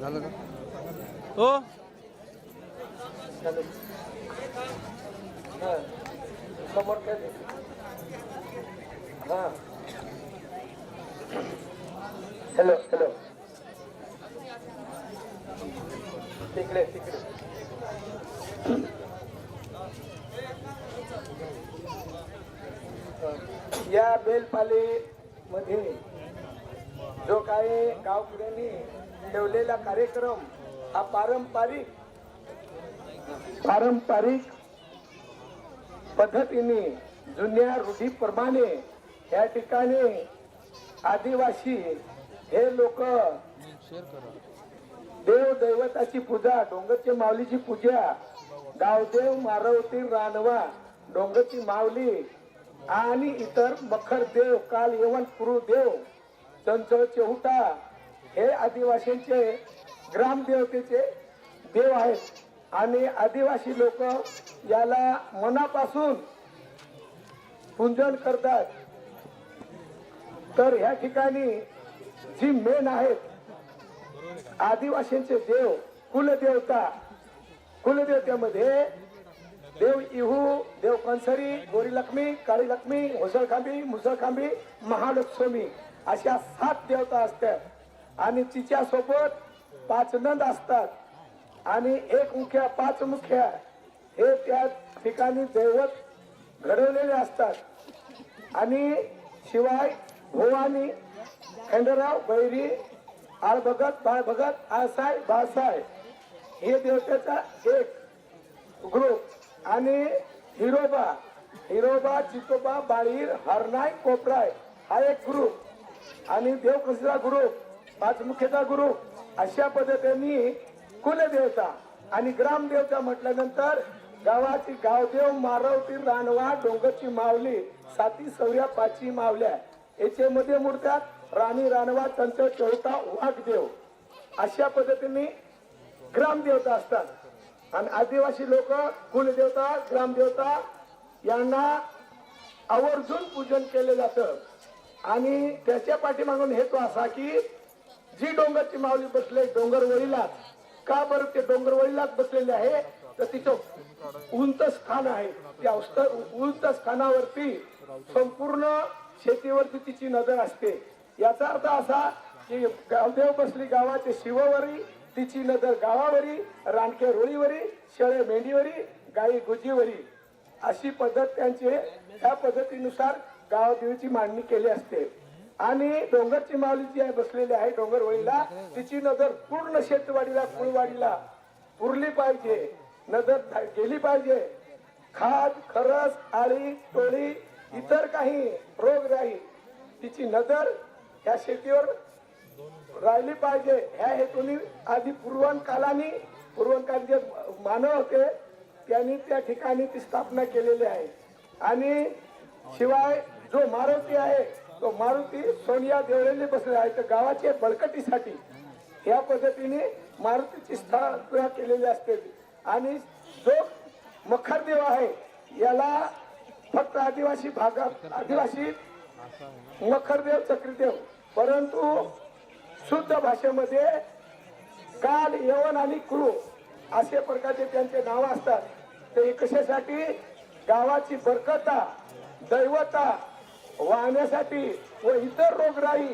झालं का? हो. समोर काय हा हॅलो हॅलो तिकडे तिकडे. या बेलपाले मध्ये जो काही गावकऱ्यांनी ठेवलेला कार्यक्रम हा पारंपरिक पारंपरिक पद्धतीने जुन्या रूढीप्रमाणे या ठिकाणी आदिवासी हे लोक देवदैवताची देव दैवताची पूजा डोंगरची माऊलीची पूजा गावदेव मारवती रानवा डोंगरची माऊली आणि इतर मखर देव काल येवन देव चंचळ चेहुटा हे आदिवासींचे ग्रामदेवतेचे देव आहेत. आणि आदिवासी लोक याला मनापासून पूजन करतात. तर ह्या ठिकाणी जी मेन आहेत आदिवासींचे देव कुलदेवता कुलदेवतेमध्ये देव इहू देव कंसरी गोरी लक्ष्मी काळी लक्ष्मी मुसळखांबी मुसळखांबी महालक्ष्मी अशा सात देवता असतात. आणि तिच्या सोबत पाच नंद असतात. आणि एक मुख्या पाच मुख्या हे त्या ठिकाणी दैवत घडवलेले असतात. आणि शिवाय भोवानी खंडराव बैरी आळभगत भगत बाळ भगत बाळसाय हे देवतेचा एक ग्रुप. आणि हिरोबा हिरोबा चितोबा बाळीर हरनाय कोपराय हा एक ग्रुप. आणि देवकसरा ग्रुप पाच पाचमुखेचा गुरु. अशा पद्धतीने कुलदेवता आणि ग्रामदेवता म्हटल्यानंतर गावाची गावदेव मारवती रानवा डोंगरची मावली साती सौर्या पाची मावल्या याच्यामध्ये मूर्त्यात राणी रानवा तंत्र चौथा वाघदेव. अशा पद्धतीने ग्रामदेवता असतात. आणि आदिवासी लोक कुलदेवता ग्रामदेवता यांना आवर्जून पूजन केले जातं. आणि त्याच्या पाठीमागून हेतू असा की जी डोंगरची माऊली बसले डोंगरवळीलाच का बरं ते डोंगरवळीलाच बसलेले आहे? तर तिचं उंच स्थान आहे. त्या उंच स्थानावरती संपूर्ण शेतीवरती तिची नजर असते. याचा अर्थ असा की गावदेव बसली गावाचे शिववरी तिची नजर गावावरी रानके रोळीवरी शेळे मेंढीवरी गाई गुजीवरी. अशी पद्धत त्यांचे त्या पद्धतीनुसार गावदेवीची मांडणी केली असते. आणि डोंगरची माऊली जी आहे बसलेली आहे डोंगरवळीला तिची नजर पूर्ण शेतवाडीला कुळवाडीला पुरली पाहिजे. नजर गेली पाहिजे. खाद खरस आळी टोळी इतर काही रोग राही तिची नजर या शेतीवर राहिली पाहिजे. ह्या हेतूने आधी पूर्वन कालानी पूर्वन काल जे मानव होते त्यांनी त्या ठिकाणी ती स्थापना केलेली आहे. आणि शिवाय जो मारुती आहे तो मारुती सोनिया देवळेने बसलेला आहे. तर गावाच्या बळकटीसाठी या पद्धतीने मारुतीची स्थापना केलेली असते. आणि जो मखरदेव आहे याला फक्त आदिवासी भागात आदिवासी मखरदेव चक्रीदेव परंतु शुद्ध भाषेमध्ये काल यवन आणि क्रू असे प्रकारचे त्यांचे नाव असतात. ते कशासाठी? गावाची बरकता दैवता वाहण्यासाठी व इतर रोगराई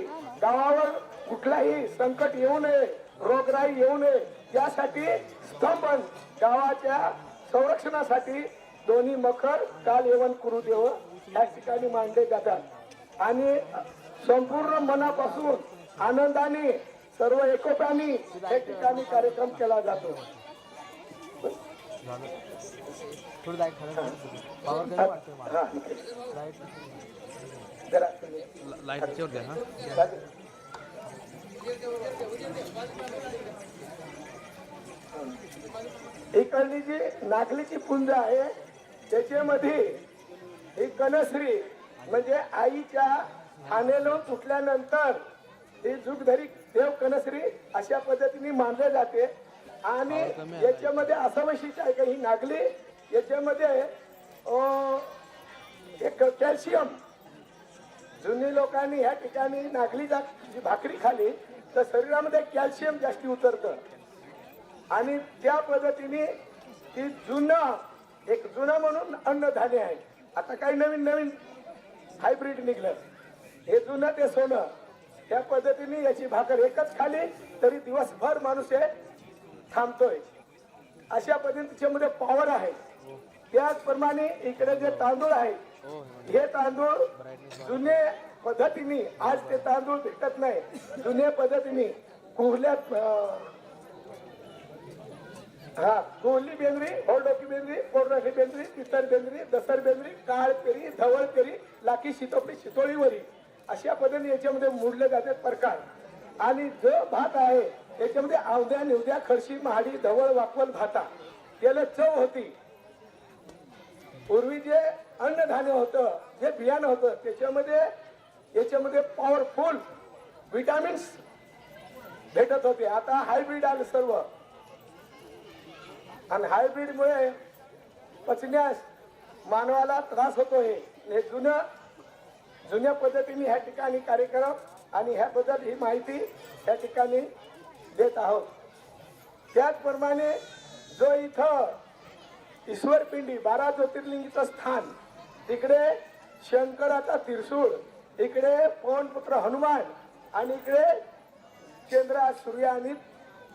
गावावर कुठलाही संकट येऊ नये रोगराई येऊ नये यासाठी स्तंभन गावाच्या संरक्षणासाठी दोन्ही मखर काल येवन कुरुदेव या ठिकाणी मांडले जातात. आणि संपूर्ण मनापासून आनंदाने सर्व एकोप्याने या ठिकाणी कार्यक्रम केला जातो. थोडं जाय खरं पावर कमी वाटतोय मला लाइट जरा लाइट त्याच्यावर द्या हा. इकडली जी नागलीची पुंज आहे त्याच्यामध्ये ही कनश्री म्हणजे आईच्या ठाणेलो तुटल्यानंतर ही जुगधरी देव कनश्री अशा पद्धतीने मानले जाते. आणि याच्यामध्ये असं वैशिष्ट्य आहे का ही नागली याच्यामध्ये एक कॅल्शियम जुनी लोकांनी या ठिकाणी नागलीचा जी भाकरी खाली तर शरीरामध्ये कॅल्शियम जास्ती उतरतं. आणि त्या पद्धतीने ती जुनं एक जुनं म्हणून अन्नधान्य आहे. आता काही नवीन नवीन हायब्रिड निघलं. हे जुनं ते सोनं त्या पद्धतीने याची भाकर एकच खाली तरी दिवसभर माणूस हे थांबतोय. अशा पद्धतीने त्याच्यामध्ये पॉवर आहे. त्याचप्रमाणे इकडे जे तांदूळ आहे हे तांदूळ जुने पद्धतीने आज ते तांदूळ भेटत नाही. जुने पद्धतीने कुहल्यात हा कोहली बेंद्री होलडोकी बेंद्री पोरडाठी बेंद्री तितर बेंद्री दसर बेंद्री काळ पेरी धवळ पेरी लाकी शितोपडी शितोळीवरी अशा पद्धतीने याच्यामध्ये मोडले जातात प्रकार. आणि जो भात आहे याच्यामध्ये आवद्या निवद्या खर्शी महाडी धवळ वाकवल भाता. त्याला चव होती. पूर्वी जे अन्नधान्य होतं जे बियाणं होतं त्याच्यामध्ये याच्यामध्ये पॉवरफुल विटामिन्स भेटत होते. आता हायब्रिड आले सर्व. आणि हायब्रिडमुळे पचण्यास मानवाला त्रास होतो हे जुनं जुन्या पद्धतीने ह्या ठिकाणी कार्यक्रम आणि ह्याबद्दल ही माहिती या ठिकाणी देत आहोत. त्याचप्रमाणे जो इथं ईश्वरपिंडी बारा ज्योतिर्लिंगीचं स्थान. तिकडे शंकराचा तिरसूळ इकडे पवनपुत्र हनुमान आणि इकडे चंद्र सूर्य आणि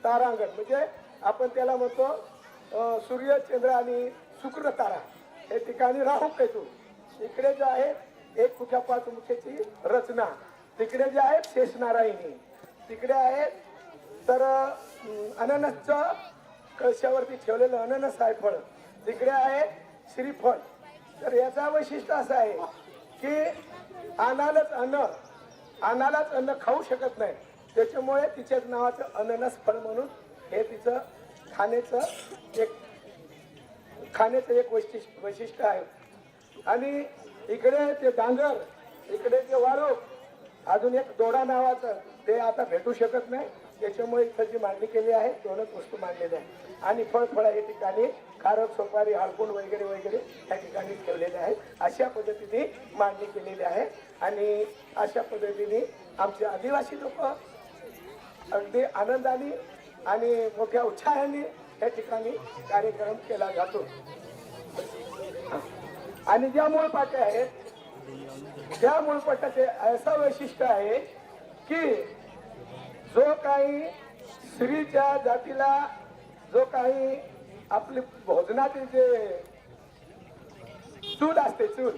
तारांगण. म्हणजे आपण त्याला म्हणतो सूर्य चंद्र आणि शुक्र तारा. हे ठिकाणी राहू केतू इकडे जे आहे एक कुठ्या पाच मुख्याची रचना. तिकडे जे आहे शेषनारायणी तिकडे आहे तर अननसचं कळशावरती ठेवलेलं अननस आहे फळ. तिकडे आहे श्रीफळ. तर याचा वैशिष्ट्य असं आहे की अनालच अन्न अनालाच अन्न खाऊ शकत नाही. त्याच्यामुळे तिच्याच नावाचं अननस फळ म्हणून हे तिचं खाण्याचं एक खाण्याचं एक वैशिष्ट्य वैशिष्ट्य आहे. आणि इकडे ते डांगर इकडे ते वाळू अजून एक दोडा नावाचं ते आता भेटू शकत नाही. त्याच्यामुळे इथं जी मांडणी केली आहे दोनच वस्तू मांडलेल्या आहे आणि फळ फळ या ठिकाणी खारक सोपारी हळकुंड वगैरे वगैरे या ठिकाणी ठेवलेले आहेत. अशा पद्धतीने मांडणी केलेली आहे. आणि अशा पद्धतीने आमचे आदिवासी लोक अगदी आनंदाने आणि मोठ्या उत्साहाने या ठिकाणी कार्यक्रम केला जातो. आणि ज्या मूळपाट्या आहेत त्या मूळपाट्याचे असं वैशिष्ट्य आहे की जो काही स्त्रीच्या जातीला जो काही आपली भोजनाचे जे चूल असते चूल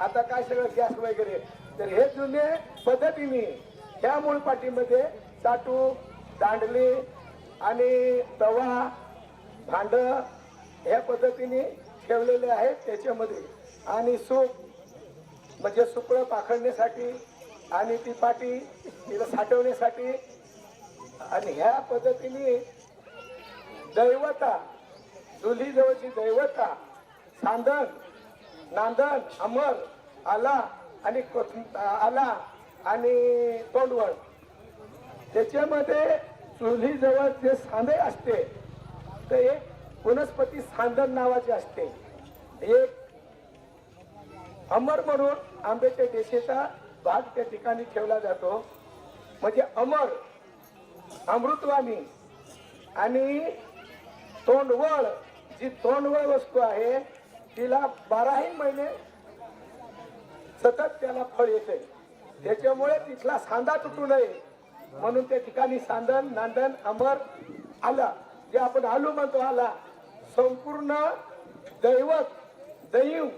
आता काय सगळं गॅस वगैरे. तर हे जुने पद्धतीने ह्या मूळपाटीमध्ये चाटू दांडली आणि तवा भांड ह्या पद्धतीने ठेवलेले आहेत त्याच्यामध्ये. आणि सूप म्हणजे सुकळं पाखडण्यासाठी आणि ती पाटी तिला साठवण्यासाठी आणि ह्या पद्धतीने दैवता चुली जवळची दैवता सांदण नांदण अमर आला आणि आला आणि तोंडवळ. त्याच्यामध्ये चुलीजवळ जे सांदे असते तर एक वनस्पती सांदण नावाची असते. एक अमर म्हणून आंब्याच्या देशेचा भाग त्या ठिकाणी ठेवला जातो. म्हणजे अमर अमृतवाणी. आणि तोंडवळ जी तोंडवळ वस्तू आहे तिला बाराही महिने सतत त्याला फळ येते. त्याच्यामुळे तिथला सांदा तुटू नये. म्हणून त्या ठिकाणी सांदन नांदन अमर आला. जे आपण आलू म्हणतो आला. संपूर्ण दैवत दैव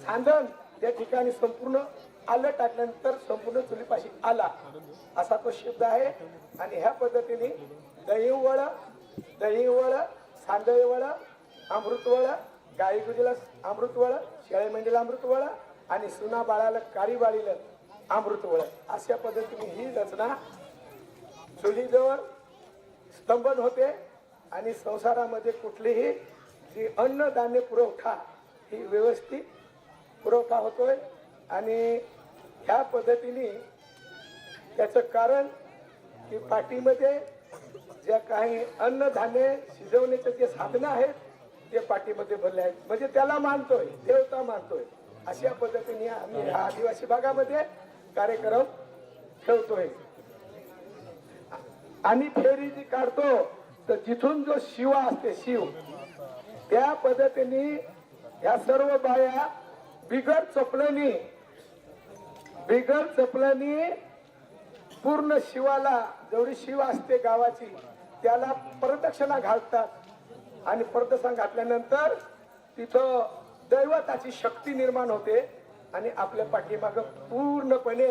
सांदन त्या ठिकाणी संपूर्ण आलं टाकल्यानंतर संपूर्ण चुलीपाशी आला. असा तो शब्द आहे. आणि ह्या पद्धतीने दहीवळ दहीवळ सांदळवळ अमृतवळ गाई गुजीला अमृतवळ शेळे मेंढीला अमृतवळ आणि सुना बाळाला काळी बाळीला अमृतवळ अशा पद्धतीने ही रचना चुलीजवळ स्तंभन होते आणि संसारामध्ये कुठलीही जी अन्नधान्य पुरवठा ही व्यवस्थित पुरवठा होतोय. आणि ह्या पद्धतीने त्याचं कारण की पाठीमध्ये ज्या काही अन्नधान्य शिजवण्याचे जे साधनं आहेत ते पाठीमध्ये भरले आहेत. म्हणजे त्याला मानतोय देवता मानतोय. अशा पद्धतीने आम्ही ह्या आदिवासी भागामध्ये कार्यक्रम ठेवतोय. आणि फेरी जी काढतो तर जिथून जो शिवा असते शिव त्या पद्धतीने ह्या सर्व बाया बिगर चपलनी बिगर चपलनी पूर्ण शिवाला जेवढी शिव असते गावाची त्याला प्रदक्षिणा घालतात. आणि प्रदक्षिणा घातल्यानंतर तिथं दैवताची शक्ती निर्माण होते आणि आपल्या पाठीमाग पूर्णपणे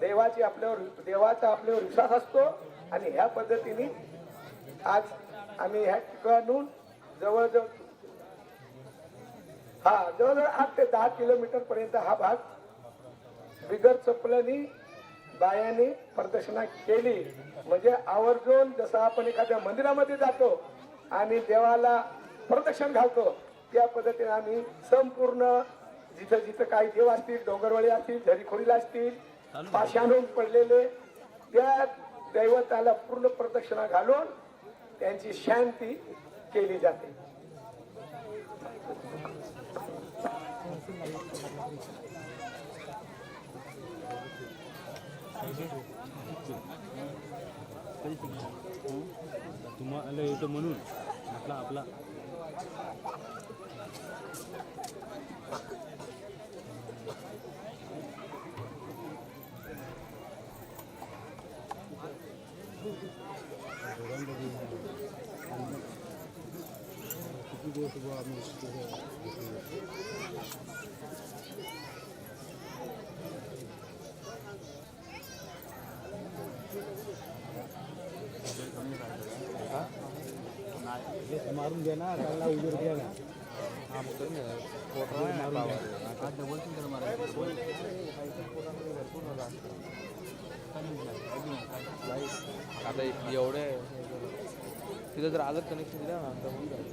देवाची आपल्यावर देवाचा आपल्यावर विश्वास असतो. आणि ह्या पद्धतीने आज आम्ही ह्या ठिकाणून जवळजवळ हा जवळजवळ आठ ते दहा किलोमीटर पर्यंत हा भाग बिगर चपलानी बायाने प्रदर्शना केली. म्हणजे आवर्जून जसं आपण एखाद्या मंदिरामध्ये जातो आणि देवाला प्रदक्षिण घालतो त्या पद्धतीने आम्ही संपूर्ण जिथं जिथं काही देव असतील डोंगरवळी असतील झरीखोरीला असतील पाशाणून पडलेले त्या दैवताला पूर्ण प्रदक्षिणा घालून त्यांची शांती केली जाते. तुम्हाला येतो म्हणून आपला आपला किती दिवस उभा आम्ही मारून द्या ना त्याला उजेड द्या ना आता एवढे तिथं जर आलं कनेक्शन दिलं ना तर होऊन जाईल.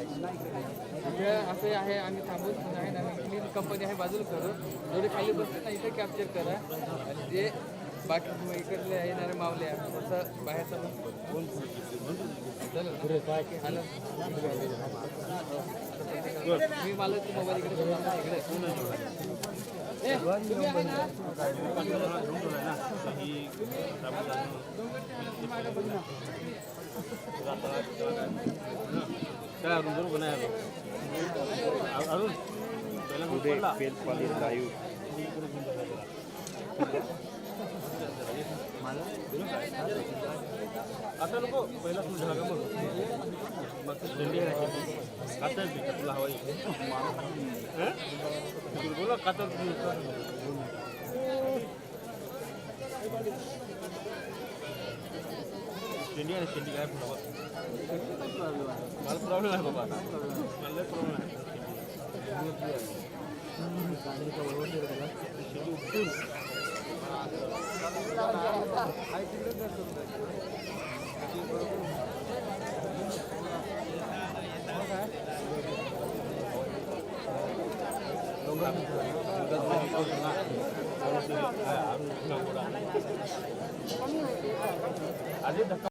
इथे असे आहे आम्ही थांबून आहे ना कंपनी आहे बाजूला करू. जेवढे खाली बसते ना इथे कॅप्चर करा. जे बाकी मग इकडले येणारे मावले बाहेरचं कोण मी मला तू मोबाईल इकडे. काय अरुण बरोबर नाही आलो अरुण पहिला आता नको पहिला तू झाला मग मग तू थंडी आहे कातर बी तुला हवाई हं? तुला बोला कातर बी शेंडी आहे शेंडी काय बाबा मला प्रॉब्लेम आहे बाबा मला प्रॉब्लेम आहे शेंडी उपटून आधी धक्का